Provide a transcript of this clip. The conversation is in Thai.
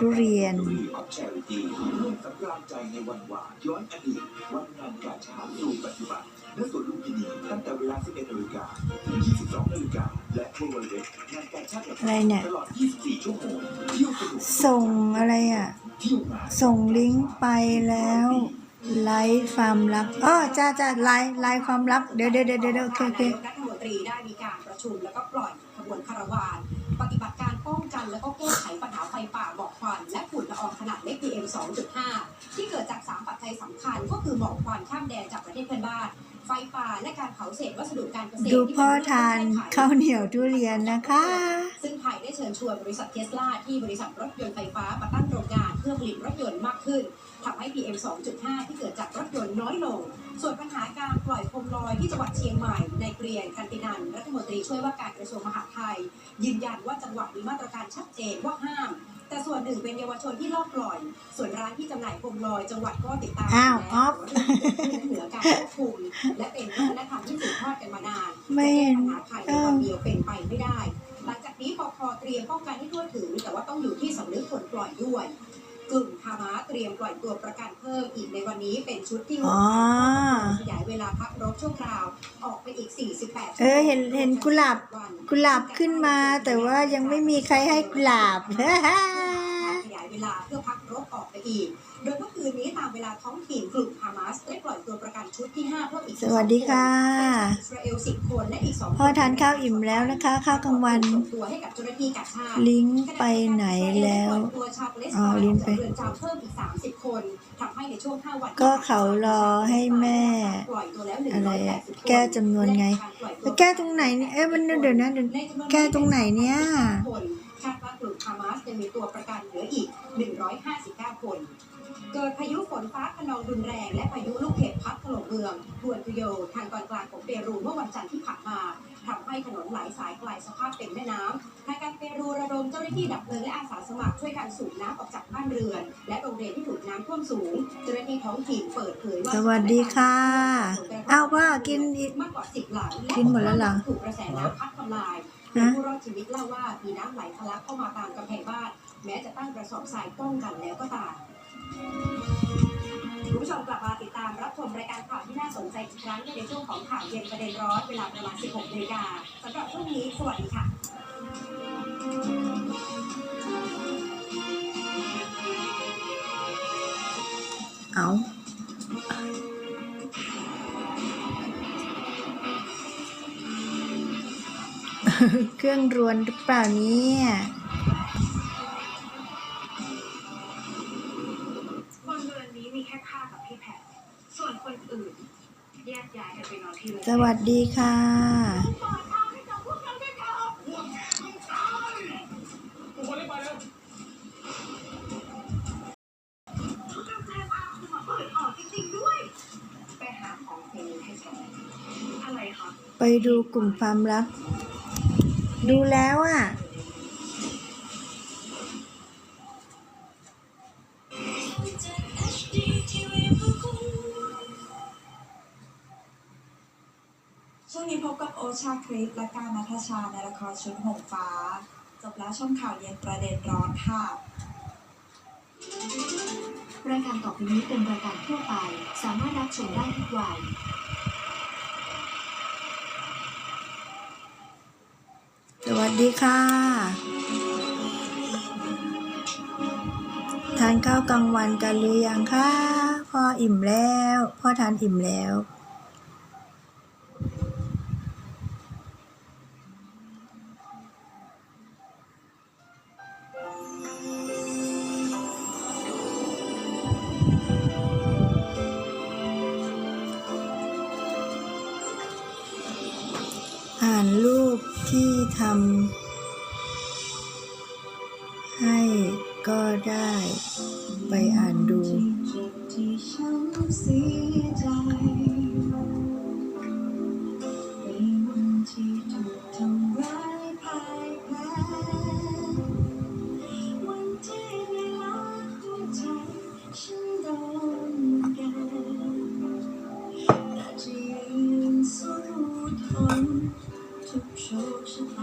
ทุเรียน อะไรเนี่ย ส่งอะไรอะ ส่งลิงก์ไปแล้วไลฟ์ความลับอ๋อจ้าจ้าไลฟ์ไลฟ์ความลับ เดี๋ยวเดี๋ยวเดี๋ยวเดี๋ยวโอเคโอเครัฐมนตรีได้มีการประชุมแล้วก็ปล่อยขบวนคาราวานปฏิบัติการป้องกันและก็แก้ไข ปัญหาไฟป่าหมอกควันและฝุ่นละอองขนาดเล็ก PM 2.5 ที่เกิดจาก 3 ปัจจัยสำคัญก็คือหมอกควันข้ามแดนจากประเทศเพื่อนบ้าน ไฟป่าและการเผาเศษวัสดุการเกษตรดูที่พ่อเป็นทานเรื่องแก้ไขข้าวเหนียวทุเรียนนะคะ ซึ่งไทยได้เชิญชวนบริษัทเทสลาที่บริษัทรถยนต์ไฟฟ้ามาตั้งโรงงานเพื่อผลิตรถยนต์มากขึ้น ทำให้ PM 2.5 ที่เกิดจากรถยนต์น้อยลง ส่วนปัญหาการปล่อยโคมลอยที่จังหวัดเชียงใหม่ ในเกรียนกันตินันรัฐมนตรีช่วยว่าการกระทรวงมหาดไทย ยืนยันว่าจังหวัดมีมาตรการชัดเจนว่าห้าม แต่ส่วนหนึ่งเป็นเยาวชนที่ลอบปล่อย ส่วนร้านที่จำหน่ายโคมลอยจังหวัดก็ติดตามอ้าวออฟเหนือการควบคุมและเป็นวัฒนธรรมที่สืบทอดกันมานานไม่จะเห็แก้นปัญหาภายในวันเดียวเป็นไปไม่ได้ หลังจากนี้ปคเตรียมป้องกันให้ทั่วถึงแต่ว่าต้องอยู่ที่สำนึกคนปล่อยด้วย กลุ่มฮามาสเตรียมปล่อยตัวประกันเพิ่มอีกในวันนี้เป็นชุดที่หกอ๋อ ขยายเวลาพักรบชั่วคราวออกไปอีก 48เออเห็นเห็นกุหลาบ วันกุหลาบขึ้นมา แต่ว่ายังไม่มีใครให้กุหลาบ ขยายเวลาเพื่อพักรบออกไปอีก โดยเมื่อคืนนี้ตามเวลาท้องถิ่นกลุ่มฮามาสได้ปล่อยตัวประกันชุดที่5เพิ่มอีกสวัสดีค่ะอิสราเอล10คนและอีก2พ่อทานข้าวอิ่มแล้วนะคะข้าวกลางวันส่งตัวให้กับเจ้าหน้าที่กักชาติลิงก์ไปไหนแล้วอ๋อลิงก์ไปเรือนจำเพิ่มอีก30คนทำให้ในช่วง5วันก็เขารอให้แม่ปล่อยตัวแล้วอะไรอะ180คนแก้จำนวนไงแล้วแก้ตรงไหนเนี่ยเอ้ยมันเดี๋ยวนะเดี๋ยวแก้ตรงไหนเนี่ยคนคาดว่ากลุ่มฮามาสจะมีตัวประกันเหลืออีก 159 คน เกิดพายุฝนฟ้าคะนองรุนแรงและพายุลูกเห็บพัดถล่มเมืองทวนตุโยทางตอนกลางของเปรูเมื่อวันจันทร์ที่ผ่านมาทำให้ถนนหลายสายกลายสภาพเป็นแม่น้ำทางการเปรูระดมเจ้าหน้าที่ดับเพลิงและอาสาสมัครช่วยกันสูบน้ำออกจากบ้านเรือน และโรงเรียนที่ถูกน้ำท่วมสูงเจ้าหน้าที่ท้องถิ่นเปิดเผยว่าสวัสดีค่ะอ้าวว่ากินอีกมากกว่าสิบหลังกินหมดแล้วเหรอถูกกระแสน้ำพัดทำลายฮะผู้รอดชีวิตเล่าว่ามีน้ำไหลทะลักเข้ามาตามกำแพงบ้านแม้จะตั้งกระสอบทรายป้องกันแล้วก็ตาม คุณผู้ชมกลับมาติดตามรับชมรายการข่าวที่น่าสนใจอีกครั้งในช่วงของข่าวเย็นประเด็นร้อนเวลาประมาณ 16นาฬิกาสำหรับช่วงนี้สวัสดีค่ะเอาเครื่องรวนหรือเปล่าเนี่ย วัสดีค่ะไปหาของเพลงให้ฉันอะไรคะไปดูกลุ่มความลับดูแล้วอะ ช่วงนี้พบกับโอชาคริสและการนัทชาในละครชุดหงฟ้า จบแล้วช่วงข่าวเย็นประเด็นร้อนค่ะ รายการต่อไปนี้เป็นรายการทั่วไป สามารถรับชมได้ทุกวัยสวัสดีค่ะ ทานข้าวกลางวันกันหรือยังคะ พ่ออิ่มแล้ว พ่อทานอิ่มแล้ว อ่านรูปที่ทำให้ก็ได้ไปอ่านดู 情似如藤，终究是爱。